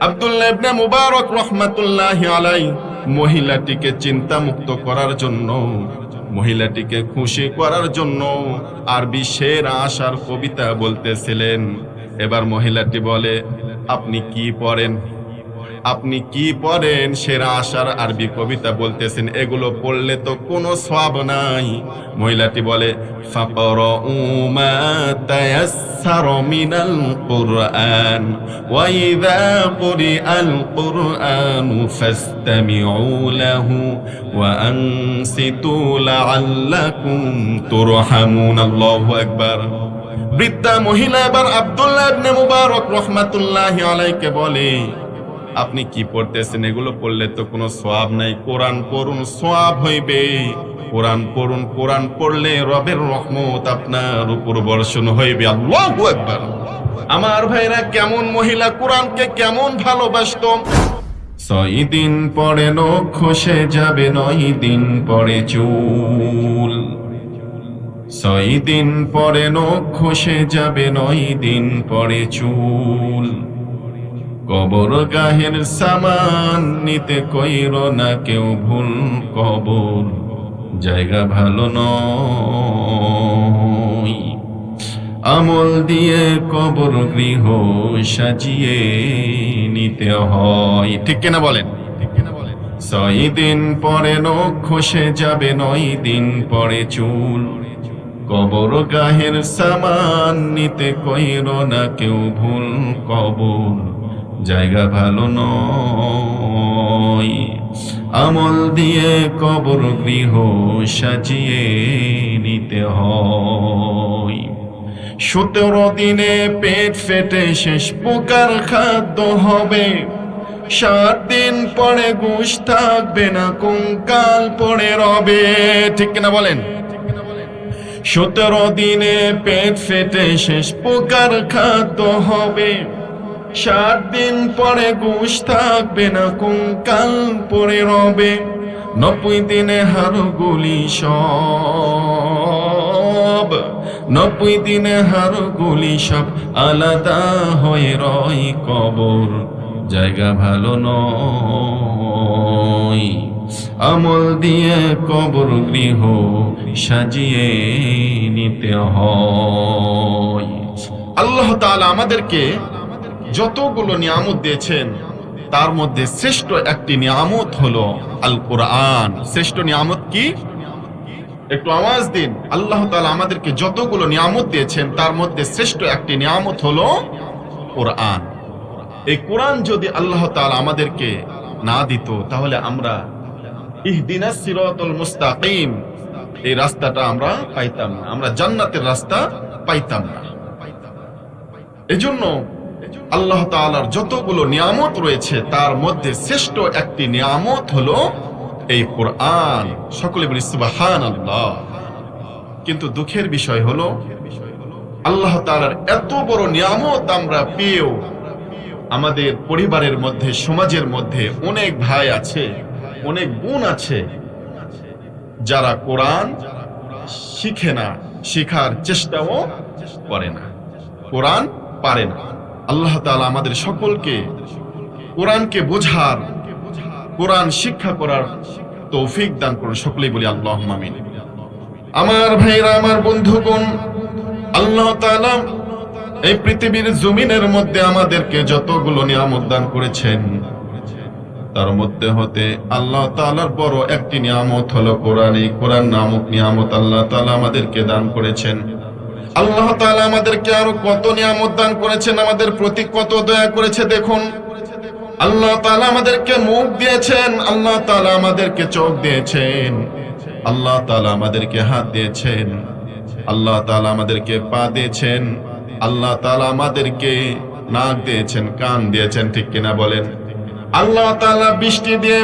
আব্দুল্লাহ ইবনে মুবারক রহমাতুল্লাহ আলাই মহিলাটিকে চিন্তামুক্ত করার জন্য, মহিলাটিকে খুশি করার জন্য আরবি শের আশার কবিতা বলতেছিলেন। এবার মহিলাটি বলে, আপনি কি পড়েন? আপনি কি পড়েন? সেরা আশার আরবি কবিতা বলতেছেন, এগুলো পড়লে তো কোনো সওয়াব নাই। মহিলাটি বলে, ফাকরাউ মা তায়াসসার মিনাল কুরআন, ওয়া কুরিআল কুরআন ফাসতামিউ লাহু ওয়া বৃদ্ধা মহিলা এবার আব্দুল্লাহ মুবারক রাহমাতুল্লাহি আলাইকে বলে আপনি কি পড়তেছেন? এগুলো পড়লে তো কোনো সোয়াব নাই। কোরআন পড়ুন সোয়াব হইবে। কোরআন পড়ুন, কোরআন পড়লে রবের রহমত আপনার উপর বর্ষণ হইবে। আল্লাহু আকবার। আমার ভাইরা, কেমন মহিলা কোরআনকে কেমন ভালোবাসত? ছয় দিন পরে নখ খসে যাবে, নয় দিন পরে চুল। ছয় দিন পরে নখ খসে যাবে, নয় দিন পরে চুল। কবর গাহের সামান নিতে কইর না কেউ ভুল কবর। জায়গা ভালো নয়। আমল দিয়ে কবর গৃহ সাজিয়ে নিতে হয়। ঠিক কিনা বলেন? ছয় দিন পরে নখ যাবে, নয় দিন পরে চুল। কবর গাহের সামান নিতে কইর না কেউ ভুল কবর। জায়গা ভালো নয়। আমল দিয়ে কবর গৃহ সাজিয়ে নিতে হয়। সতেরো দিনে পেট ফেটে শেষ পোকার খাদ্য হবে। সাত দিন পরে ঘুষ থাকবে না কঙ্কাল পরে রবে। ঠিক কিনা বলেন? সতেরো দিনে পেট ফেটে শেষ পোকার খাদ্য হবে। সাত দিন পরে ঘুষ থাকবে না, কঙ্কাল পরে রবে। নব্বই দিনে হাড়গুলি সব। নব্বই দিনে হাড়গুলি সব, আলাদা হয়ে রয় কবর। জায়গা ভালো নয়। আমল দিয়ে কবর গৃহ সাজিয়ে নিতে হয়। আল্লাহ তাআলা আমাদেরকে যতগুলো নিয়ামত দিয়েছেন, তার মধ্যে শ্রেষ্ঠ একটি নিয়ামত হলো আল কোরআন শ্রেষ্ঠ নিয়ামত কি? একটু আওয়াজ দিন। আল্লাহ তালা আমাদেরকে যতগুলো নিয়ামত দিয়েছেন, তার মধ্যে শ্রেষ্ঠ একটি নিয়ামত হলো কোরআন। এই কোরআন যদি আল্লাহ তাআলা আমাদেরকে না দিত, তাহলে আমরা ইহদিনাস সিরাতাল মুস্তাকিম, এই রাস্তাটা আমরা পাইতাম না। আমরা জান্নাতের রাস্তা পাইতাম না। এজন্য আল্লাহ তাআলার যতগুলো নিয়ামত রয়েছে, তার মধ্যে শ্রেষ্ঠ একটি নিয়ামত হলো এই কোরআন। সকলে বলি, সুবহানাল্লাহ। কিন্তু দুঃখের বিষয় হলো, আল্লাহ তাআলার এত বড় নিয়ামত আমরা পেয়েও আমাদের পরিবারের মধ্যে, সমাজের মধ্যে অনেক ভাই আছে, অনেক বোন আছে, যারা কোরআন শিখে না, শিখার চেষ্টাও করে না, কোরআন পারে না। আল্লাহ তাআলা আমাদের সকলকে কোরআনকে বোঝার, কোরআন শিক্ষা করার তৌফিক দান করুন সকলেই বলি আল্লাহ মামিন আমার ভাইরা, আমার বন্ধুগণ, আল্লাহ তাআলা এই পৃথিবীর জমিনের মধ্যে আমাদেরকে যতগুলো নিয়ামত দান করেছেন, তার মধ্যে হতে আল্লাহ তাআলার বড় একটি নিয়ামত হলো কোরআন। এই কোরআন নামক নিয়ামত আল্লাহ তাআলা আমাদেরকে দান করেছেন। আল্লাহ তাআলা আমাদেরকে আরও কত নিয়ামত দান করেছেন, আমাদের প্রতি কত দয়া করেছে দেখুন। আল্লাহ তাআলা আমাদেরকে মুখ দিয়েছেন, আল্লাহ তাআলা আমাদেরকে চোখ দিয়েছেন, আল্লাহ তাআলা আমাদেরকে হাত দিয়েছেন, আল্লাহ তাআলা আমাদেরকে পা দিয়েছেন, আল্লাহ তাআলা আমাদেরকে নাক দিয়েছেন, কান দিয়েছেন, ঠিক কিনা বলেন? আল্লাহ তালা বৃষ্টি দিয়ে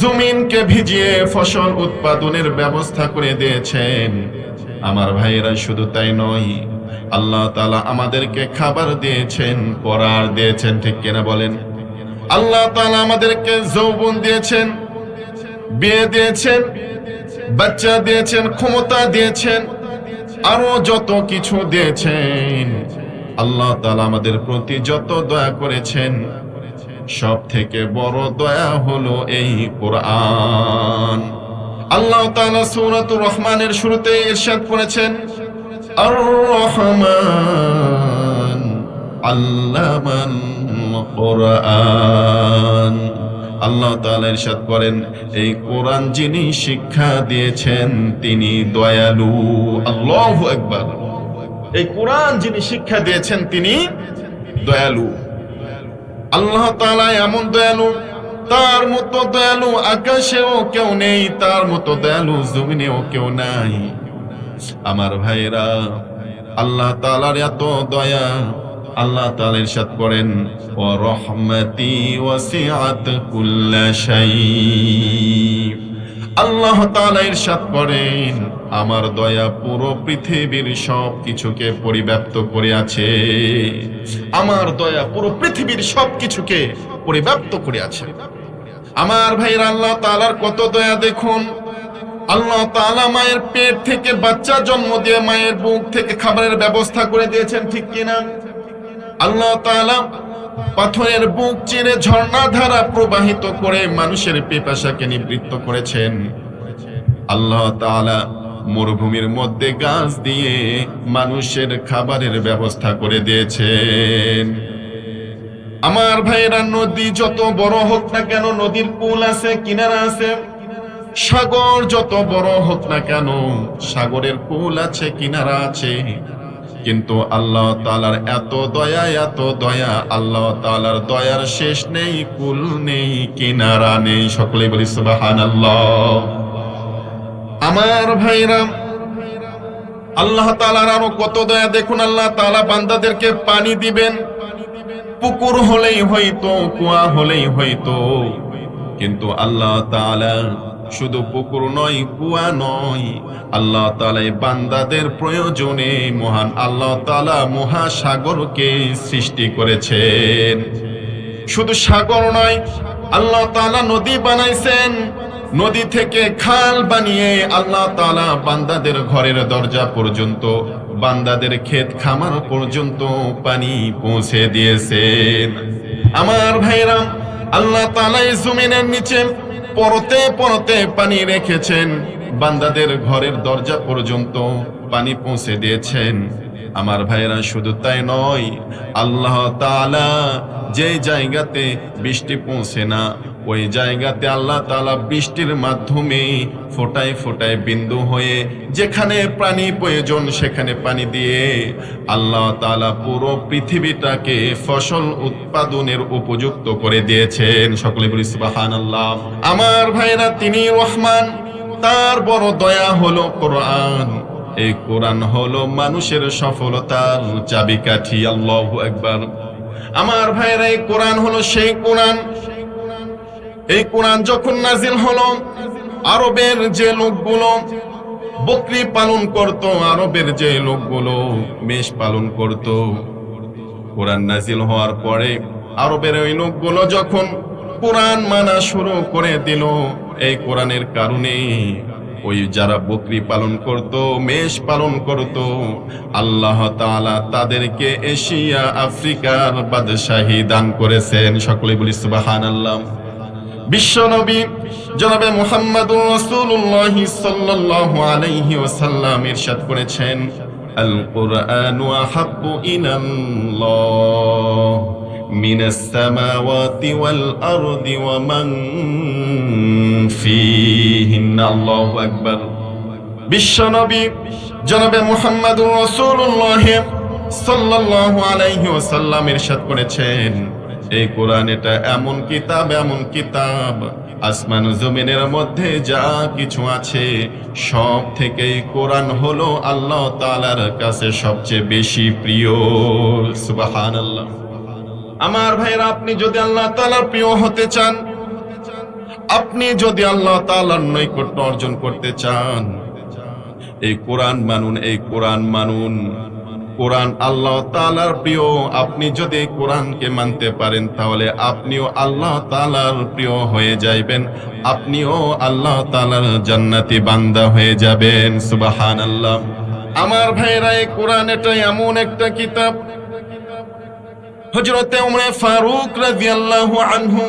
জমিনকে ভিজিয়ে ফসল উৎপাদনের ব্যবস্থা করে দিয়েছেন। আমার ভাইয়েরা, শুধু তাই নয়, আল্লাহ তালা আমাদেরকে খাবার দিয়েছেন, পরার দিয়েছেন, ঠিক কিনা বলেন? আল্লাহ তালা আমাদেরকে যৌবন দিয়েছেন, বিয়ে দিয়েছেন, বাচ্চা দিয়েছেন, ক্ষমতা দিয়েছেন, আরও যত কিছু দিয়েছেন। আল্লাহ তালা আমাদের প্রতি যত দয়া করেছেন সব থেকে বড় দয়া হলো এই কোরআন। আল্লাহ তাআলা সূরাতুর রহমানের শুরুতে ইরশাদ করেছেন আর রহমান আল্লামান কোরআন। আল্লাহ তাআলা ইরশাদ করেন, এই কোরআন যিনি শিক্ষা দিয়েছেন, তিনি দয়ালু। আল্লাহু আকবার। এই কোরআন যিনি শিক্ষা দিয়েছেন, তিনি দয়ালু। আল্লাহ তালা এমন দয়ালু, তার মতো দয়ালু আকাশেও কেউ নেই, তার মতো দয়ালু জমিনেও কেউ নাই। আমার ভাইরা আল্লাহ তালার এত দয়া, আল্লাহ তাআলা ইরশাদ করেন ও রহমতি ওয়াসিআত কুল্লা আল্লাহ তাআলা ইরশাদ করেন, আমার দয়া পুরো পৃথিবীর সব কিছুকে পরিব্যাপ্ত করে আছে আমার দয়া পুরো পৃথিবীর সব কিছুকে পরিব্যাপ্ত করে আছে আমার ভাইরা আল্লাহ তাআলার কত দয়া দেখুন। আল্লাহ তাআলা মায়ের পেট থেকে বাচ্চা জন্ম দিয়ে মায়ের বুক থেকে খাবারের ব্যবস্থা করে দিয়েছেন, ঠিক কিনা? আল্লাহ তাআলা পাথরের বুক চিরে ঝর্ণা ধারা প্রবাহিত করে মানুষের পিপাসাকে নিবৃত্ত করেছেন। আল্লাহ তাআলা মরুভূমির মধ্যে গাছ দিয়ে মানুষের খাবারের ব্যবস্থা করে দিয়েছেন। আমার ভাইরা, নদী যত বড় হোক না কেন, নদীর পুল আছে, কিনারা আছে। সাগর যত বড় হোক না কেন, সাগরের পুল আছে, কিনারা আছে। কিন্তু আল্লাহ তালার এত দয়া এত দয়া। আল্লাহ তালার দয়ার শেষ নেই, কুল নেই, কিনারা নেই। সকলেই বলি সুবাহান আমার ভাইরাম আল্লাহ তালার আরও কত দয়া। দেখুন, আল্লাহ তালা বান্দাদেরকে পানি দিবেন। পুকুর হলেই হইতো, কুয়া হলেই হইতো। কিন্তু আল্লাহ তাআলা শুধু পুকুর নয়, কুয়া নয়। আল্লাহ তাআলা এই বান্দাদের প্রয়োজনে মহান আল্লাহ তাআলা মহাসাগরকে সৃষ্টি করেছেন। শুধু সাগর নয়, আল্লাহ তাআলা নদী বানাইছেন। নদী থেকে খাল বানিয়ে আল্লাহ তালা বান্দাদের ঘরের দরজা পর্যন্ত, বান্দাদের ক্ষেত খামার পর্যন্ত পানি পৌঁছে দিয়েছেন। আমার ভাইরাম আল্লাহ তাআলা এই জমিনের নিচে পরতে পরতে পানি রেখেছেন। বান্দাদের ঘরের দরজা পর্যন্ত পানি পৌঁছে দিয়েছেন। আমার ভাইয়েরা, শুধু তাই নয়, আল্লাহ তালা যে জায়গাতে বৃষ্টি পৌঁছে না ওই জায়গাতে আল্লাহ তাআলা বৃষ্টির মাধ্যমে ফোটায় ফোটায় বিন্দু হয়ে যেখানে পানি প্রয়োজন সেখানে পানি দিয়ে আল্লাহ তাআলা পুরো পৃথিবীটাকে ফসল উৎপাদনের উপযুক্ত করে দিয়েছেন। সকলে সুবহানাল্লাহ। আমার ভাইরা তিনি রহমান, তার বড় দয়া হলো কোরআন। এই কোরআন হলো মানুষের সফলতার চাবিকাঠি, আল্লাহ একবার আমার ভাইরা এই কোরআন হলো সেই কোরআন এই কোরআন যখন নাজিল হলো, আরবের যে লোকগুলো বকরি পালন করত, আরবের যে লোকগুলো মেষ পালন করত, কোরআন নাজিল হওয়ার পরে আরবের ওই লোকগুলো যখন কোরআন মানা শুরু করে দিল, এই কোরআনের কারণে ওই যারা বকরি পালন করত, মেষ পালন করত, আল্লাহ তাআলা তাদেরকে এশিয়া, আফ্রিকার বাদশাহী দান করেছেন। সকলে বলি সুবহানাল্লাহ। বিশ্বনবী জনাবে মুহাম্মদুর রাসূলুল্লাহ সাল্লাল্লাহু আলাইহি ওয়াসাল্লাম ইরশাদ করেছেন আল কুরআনু আহাব্বু ইলাল্লাহ মিনাস সামাওয়াতি ওয়াল আরদি ওয়া মান ফীহিন্না আল্লাহু আকবার। বিশ্বনবী জনাবে মুহাম্মদুর রাসূলুল্লাহ সাল্লাল্লাহু আলাইহি ওয়াসাল্লাম ইরশাদ করেছেন এই কোরআন এটা এমন কিতাব এমন কিতাব। আসমান জমিনের মধ্যে যা কিছু আছে, সব থেকে কোরআন হলো আল্লাহ তালার কাছে সবচেয়ে বেশি প্রিয়। সুবহানাল্লাহ। আমার ভাইরা আপনি যদি আল্লাহ তালার প্রিয় হতে চান, আপনি যদি আল্লাহ তালার নৈকট্য অর্জন করতে চান, এই কোরআন মানুন, এই কোরআন মানুন। কোরআন আল্লাহ তালার প্রিয়। আপনি যদি কোরআনকে মানতে পারেন, তাহলে আপনিও আল্লাহ তালার প্রিয় হয়ে যাইবেন। আপনিও আল্লাহ তালার জান্নাতি বান্দা হয়ে যাবেন। সুবাহান আল্লাহ আমার ভাইরা এই কোরআন এটা এমন একটা কিতাব। হজরতে উমরে ফারুক রাদিয়াল্লাহু আনহু,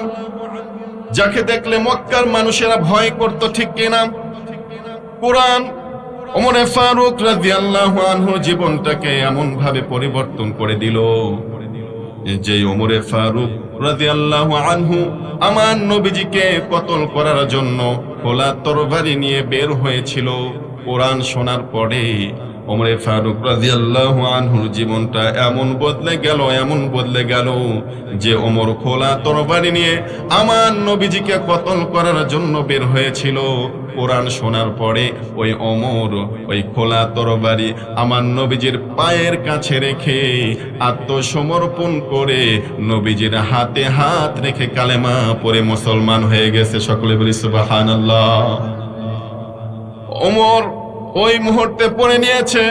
যাকে দেখলে মক্কার মানুষেরা ভয় করত, ঠিক কিনা? কোরআন ওমরে ফারুক রাদিয়াল্লাহু আনহু জীবনটাকে এমন ভাবে পরিবর্তন করে দিল যে ওমরে ফারুক রাদিয়াল্লাহু আনহু আমার নবীজিকে কতল করার জন্য খোলা তরবারি নিয়ে বের হয়েছিল। কোরআন শোনার পরে ওমরে ফারুক রাদিয়াল্লাহু আনহুর জীবনটা এমন বদলে গেল, এমন বদলে গেল যে ওমর খোলা তরবারি নিয়ে আমার নবীজিকে কতল করার জন্য বের হয়েছিল। কোরআন শোনার পরে ওই অমর ওই খোলা তরবারি আমার নবীজির পায়ের কাছে রেখে আত্মসমর্পণ করে নবীজির হাতে হাত রেখে কালেমা পরে মুসলমান হয়ে গেছে। সকলে বলি সুবহানাল্লাহ। ওমর ওই মুহূর্তে পড়ে নিয়েছে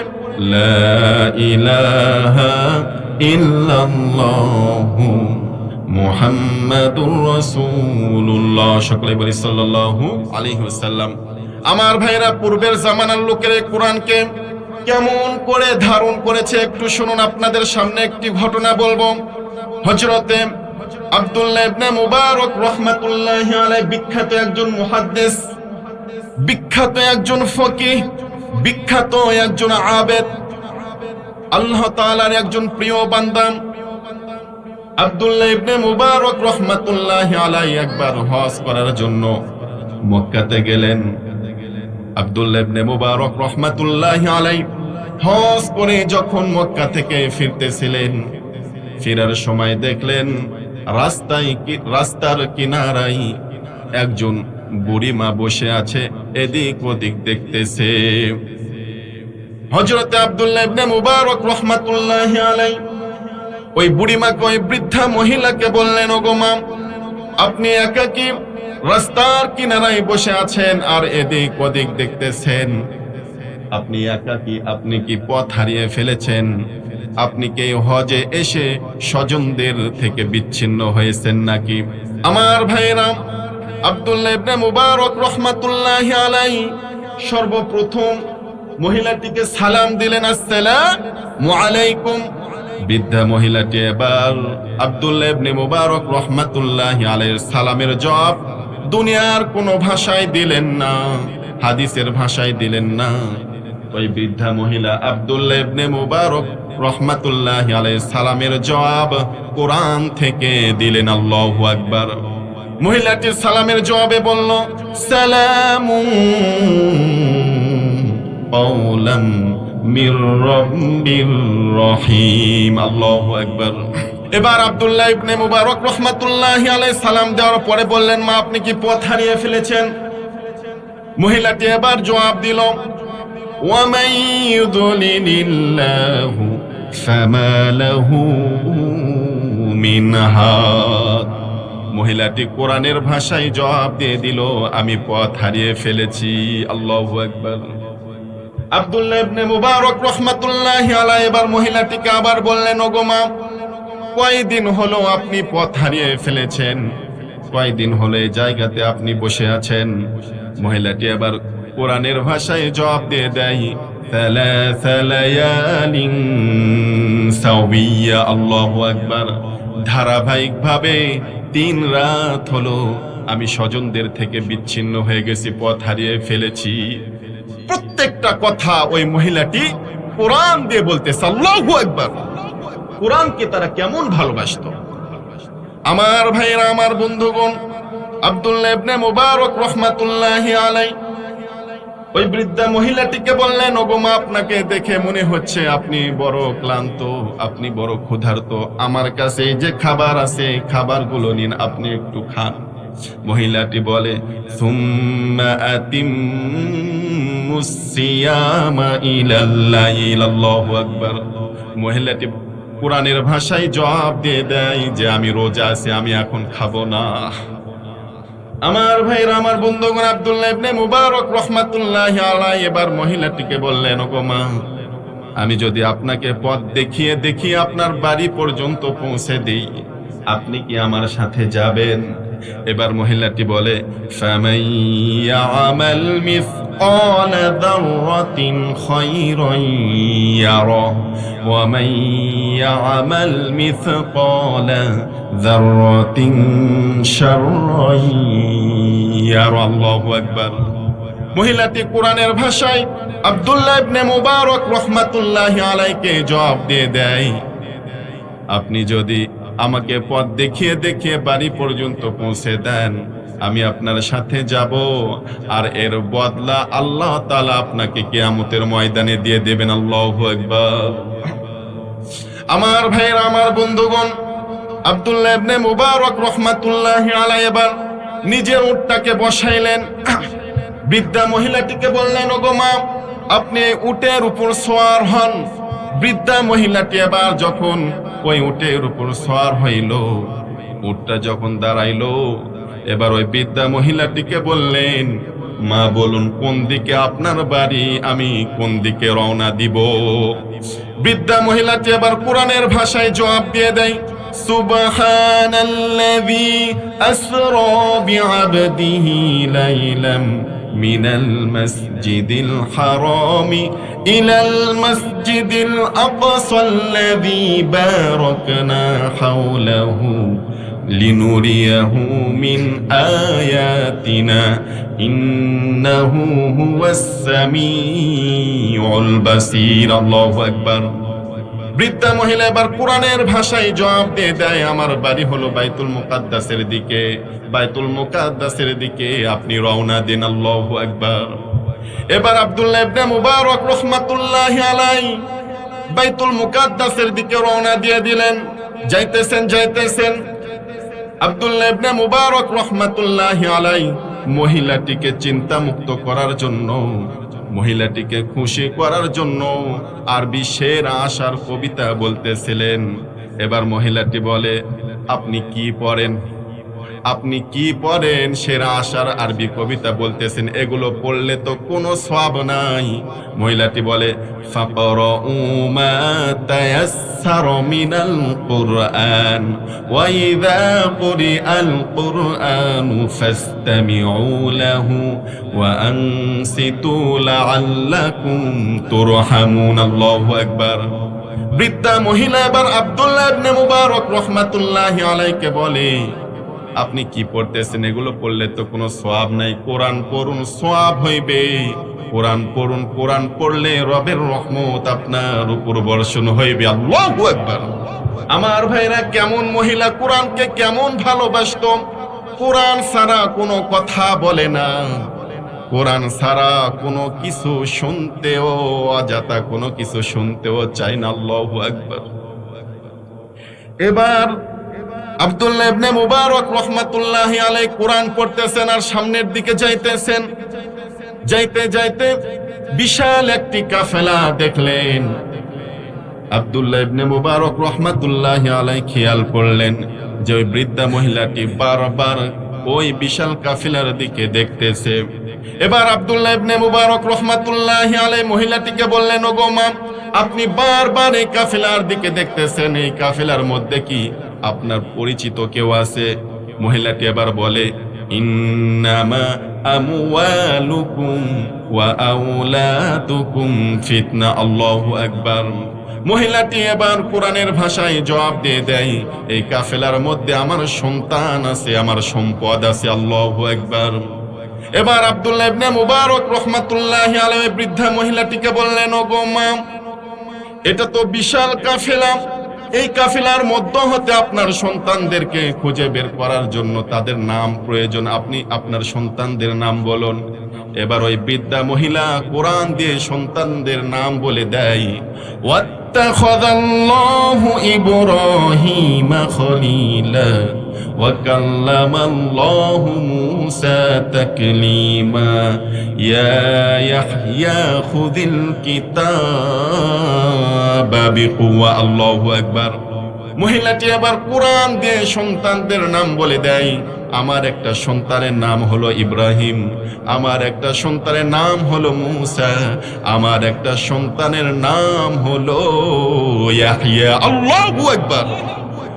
মুহাম্মাদুর রাসূলুল্লাহ। সকলে বলি, সাল্লাল্লাহু আলাইহি ওয়াসাল্লাম। আমার ভাইরা পূর্বের জামানার লোকের কোরআনকে কেমন করে ধারণ করেছে একটু শুনুন। আপনাদের সামনে একটি ঘটনা বলব। হযরতে আব্দুল্লাহ ইবনে মুবারক রাহমাতুল্লাহি আলাইহি বিখ্যাত একজন মুহাদ্দিস, বিখ্যাত একজন ফকিহ বিখ্যাত একজন আবেদ, আল্লাহ তাআলার একজন প্রিয় বান্দা, আব্দুল্লাহ মুবারক রহমাতুল্লাহ আলাই একবার হজ করার জন্য মক্কাতে গেলেন। রহমাতুল্লাহ যখন মক্কা থেকে ফিরতেছিলেন, ফেরার সময় দেখলেন রাস্তায় রাস্তার কিনারায় একজন বুড়ি মা বসে আছে এদিক ওদিক দেখতেছে। হজরতে আব্দুল্লাহ মুবারক রহমাতুল্লাহ আলাই ওই বুড়িমাকে ওই বৃদ্ধা মহিলাকে বললেন, ওগো মা, আপনি একাকি রাস্তার কিনারায় বসে আছেন আর এদিক ওদিক দেখতেছেন? আপনি একাকি আপনি কি পথ হারিয়ে ফেলেছেন? আপনি কি হজে এসে স্বজনদের থেকে বিচ্ছিন্ন হয়েছেন নাকি? আমার ভাইরা ইবনে মুবারক রহমাতুল্লাহ আলাই সর্বপ্রথম মহিলাটিকে সালাম দিলেন, আসসালামু আলাইকুম। বৃদ্ধা মহিলাটি এবার ইবনে মুবারক রহমাতুল্লাহ সালামের জবাব দুনিয়ার কোনো ভাষায় দিলেন না, হাদিসের ভাষায় দিলেন না। ওই বৃদ্ধা মহিলা আব্দুল্লাহ ইবনে মুবারক রহমাতুল্লাহ আলাইহির সালামের জবাব কোরআন থেকে দিলেন, আল্লাহু আকবার। মহিলাটি সালামের জবাবে বলল সালামুন قولا من رب رحيم الله আকবার এবার আব্দুল্লাহ ইবনে মুবারক রহমাতুল্লাহি আলাইহি সালাম দেওয়ার পরে বললেন মা আপনি কি পথ হারিয়ে ফেলেছেন মহিলাটি এবার জবাব দিল ومن يضلل الله فما له من هاد মহিলাটি কোরআনের ভাষায় জবাব দিয়ে দিল, আমি পথ হারিয়ে ফেলেছি। আল্লাহ একবার আব্দুল্লাহ ইবনে মুবারক রহমাতুল্লাহ আলাইহি এবার মহিলাটিকে আবার বললেন ও গোমা কয়দিন হলো আপনি পথ হারিয়ে ফেলেছেন? কয়দিন হলো এই জায়গাতে আপনি বসে আছেন? মহিলাটি আবার কোরআনের ভাষায় জবাব দিয়ে দেয় আল্লাহ আকবার। ধারাবাহিকভাবে তিন রাত হলো, আমি স্বজনদের থেকে বিচ্ছিন্ন হয়ে গেছি, পথ হারিয়ে ফেলেছি। প্রত্যেকটা কথা ওই মহিলাটি কোরআন দিয়ে বলতে একবার কোরআনকে তারা কেমন ভালোবাসত? আমার ভাইয়েরা, আমার বন্ধুগণ আব্দুল্লাহ ইবনে মুবারক রহমাতুল্লাহি আলাই ওই বৃদ্ধা মহিলাটিকে বললেন, ওগো মা, আপনাকে দেখে মনে হচ্ছে আপনি বড় ক্লান্ত, আপনি বড় ক্ষুধার্ত। আমার কাছে যে খাবার আছে খাবারগুলো নিন, আপনি একটু খান। মহিলাটি বলে মহিলাটি কোরআনের ভাষায় জবাব দিয়ে দেয় যে, আমি রোজা আছি, আমি এখন খাব না। আমার ভাইরা আমার বন্ধুগণ আব্দুল্লাহ ইবনে মুবারক রহমাতুল্লাহ আলাই এবার মহিলাটিকে বললেন, ওগো মা, আমি যদি আপনাকে পথ দেখিয়ে দেখিয়ে আপনার বাড়ি পর্যন্ত পৌঁছে দিই, আপনি কি আমার সাথে যাবেন? এবার মহিলাটি বলে فَمَن يَعْمَلْ مِثْقَالَ ذَرَّةٍ خَيْرًا يَرَهُ وَمَن يَعْمَلْ مِثْقَالَ ذَرَّةٍ شَرًّا يَرَهُ আল্লাহু আকবার মহিলাটি কোরআনের ভাষায় আব্দুল্লাহ ইবনে মুবারক রহমাতুল্লাহি আলাইকে জবাব দিয়ে দেয় আপনি যদি আমাকে পথ দেখিয়ে দেখিয়ে বাড়ি পর্যন্ত পৌঁছে দেন। আমি আপনার সাথে যাব আর এর বদলা আল্লাহ তালা আপনাকে কেয়ামতের ময়দানে দিয়ে দেবেন। আল্লাহু একবার আমার ভাইয়ের, আমার বন্ধুগণ, আব্দুল্লাহ ইবনে মুবারক রহমাতুল্লাহি আলাই এবার নিজের উটটাকে বসাইলেন। বৃদ্ধা মহিলাটিকে বললেন, ওগো মা, আপনি উটের উপর সোয়ার হন। বৃদ্ধা মহিলাটি এবার যখন ওই উটের উপর সোয়ার হইল, উটটা যখন দাঁড়াইলো, এবার ওই বৃদ্ধা মহিলাটিকে বললেন, মা, বলুন, কোন দিকে আপনার বাড়ি? আমি কোন দিকে রওনা দিব? বৃদ্ধা মহিলাটি এবার কোরআনের ভাষায় জবাব দিয়ে দেয়, সুবহানাল্লাযী আসরা বিআবদিহি লাইলাম من المسجد الحرام إلى المسجد الأقصى الذي باركنا حوله لنريه من آياتنا. إنه هو السميع البصير. الله أكبر. বৃদ্ধা মহিলা এবার কোরআনের ভাষায় জবাব দিয়ে দেয়, আমার বাড়ি হলো বাইতুল মুকাদ্দাসের দিকে। বাইতুল মুকাদ্দাসের দিকে আপনি রওনা দিন, আল্লাহু আকবার। এবার আব্দুল্লাহ ইবনে মুবারক রহমাতুল্লাহি আলাই বাইতুল মুকাদ্দাসের দিকে রওনা দিয়ে দিলেন। যাইতেছেন যাইতেছেন। আব্দুল্লাহ ইবনে মুবারক রহমাতুল্লাহি আলাই মহিলাটিকে চিন্তামুক্ত করার জন্য মহিলাটিকে খুশি করার জন্য আরবি শের আশার কবিতা বলতেছিলেন। এবার মহিলাটি বলে, আপনি কি পড়েন? আপনি কি পড়েন? সেরা আশার আরবি কবিতা বলতেছেন, এগুলো পড়লে তো কোনো সব নাই। মহিলাটি বলে মিনাল কুরআন, ওয়া বৃদ্ধা মহিলা এবার আব্দুল্লাহ ইবনে মুবারক রাহমাতুল্লাহি আলাইকে বলে আপনি কি পড়তেছেন? এগুলো পড়লে তো কোনো সোয়াব নাই। কোরআন পড়ুন সোয়াব হইবে। কোরআন পড়ুন, কোরআন পড়লে রবের রহমত আপনার উপর বর্ষণ হইবে। আকবার। আমার ভাইরা, কেমন মহিলা? কোরআনকে কেমন ভালোবাসত? কোরআন ছাড়া কোনো কথা বলে না। কোরআন ছাড়া কোনো কিছু শুনতেও অজাতা কোনো কিছু শুনতেও চাই না। আল্লাহু আকবার। এবার আব্দুল্লাহ ইবনে মুবারক রহমাতুল্লাহি পড়তেছেন আর সামনের দিকে যাইতেছেন। যাইতে যাইতে বিশাল একটি কাফেলা দেখলেন। আব্দুল্লাহ ইবনে মুবারক রহমাতুল্লাহি খেয়াল করলেন যে ওই বৃদ্ধা মহিলাটি বারবার ওই বিশাল কাফিলার দিকে দেখতেছে। এবার আব্দুল্লাহ ইবনে মুবারক রহমাতুল্লাহি আলাই মহিলাটিকে বললেন, ওগো মা, আপনি বারবার এই কাফিলার দিকে দেখতেছেন, এই কাফিলার মধ্যে কি আপনার পরিচিত কেউ আছে? মহিলাটি এবার বলে, ইন্নামা ওয়া মহিলাটি এবার কোরআনের ভাষায় জবাব দিয়ে দেয়, এই কাফেলার মধ্যে আমার সন্তান আছে, আমার সম্পদ আছে, আল্লাহু আকবার। এবার আব্দুল্লাহ মুবারক রহমাতুল্লাহি আলাইহি বৃদ্ধা মহিলাটিকে বললেন, ওগো মা, এটা তো বিশাল কাফেলা। এই কাফিলার মধ্য হতে আপনার সন্তানদেরকে খুঁজে বের করার জন্য তাদের নাম প্রয়োজন। আপনি আপনার সন্তানদের নাম বলুন। এবার ওই বিদ্যা মহিলা কোরআন দিয়ে সন্তানদের নাম বলে দেয়, ওয়াত্তাখাযাল্লাহু খলিলা। وكلم الله موسى تكليما يا يحيى خذ الكتاب بقوة الله أكبر মহিলাটি আবার কোরআন দিয়ে সন্তানদের নাম বলে দেয় আমার একটা সন্তানের নাম হলো ইব্রাহিম আমার একটা সন্তানের নাম হলো মুসা আমার একটা সন্তানের নাম হলো ইয়াহিয়া আল্লাহু আকবার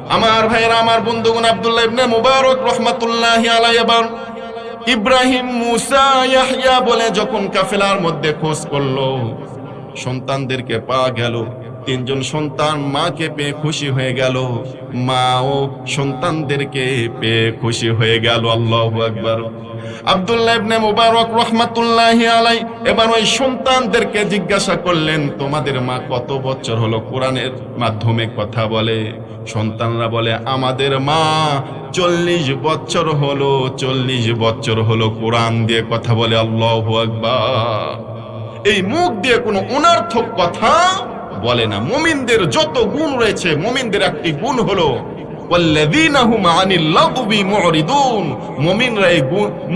আমার ভাইয়েরা, আমার বন্ধুগণ, আব্দুল্লাহ ইবনে মুবারক রহমাতুল্লাহ আলাই এবার ইব্রাহিম মুসা ইয়াহইয়া বলে যখন কাফেলার মধ্যে খোঁজ করল, সন্তানদেরকে পাওয়া গেল। তিনজন সন্তান মাকে পেয়ে খুশি হয়ে গেল। মা ও সন্তানদেরকে পেয়ে খুশি হয়ে গেল। আল্লাহু আকবার। আব্দুল্লাহ ইবনে মুবারক রহমাতুল্লাহি এবার ওই সন্তানদেরকে জিজ্ঞাসা করলেন, তোমাদের মা কত বছর মাধ্যমে কথা বলে? সন্তানরা বলে, আমাদের মা চল্লিশ বছর হলো, চল্লিশ বছর হলো কোরআন দিয়ে কথা বলে। আল্লাহু আকবার। এই মুখ দিয়ে কোনো অনার্থক কথা বলে না, মুমিনদের যত গুণ রয়েছে, মুমিনদের একটি গুণ হলো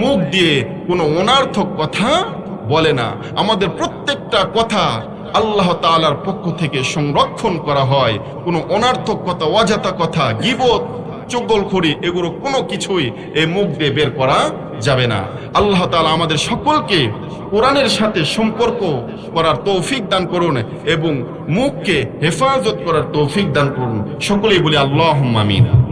মুখ দিয়ে কোনো অনার্থক কথা বলে না। আমাদের প্রত্যেকটা কথা পক্ষ থেকে সংরক্ষণ করা হয়। কোনো অনার্থক কথা অজাতা কথা, গিবত, চগলখড়ি, এগুলো কোনো কিছুই এই মুখ দিয়ে বের করা যাবে না। আল্লাহ তালা আমাদের সকলকে কোরআনের সাথে সম্পর্ক করার তৌফিক দান করুন এবং মুখকে হেফাজত করার তৌফিক দান করুন। সকলেই বলি আল্লাহ আমিন।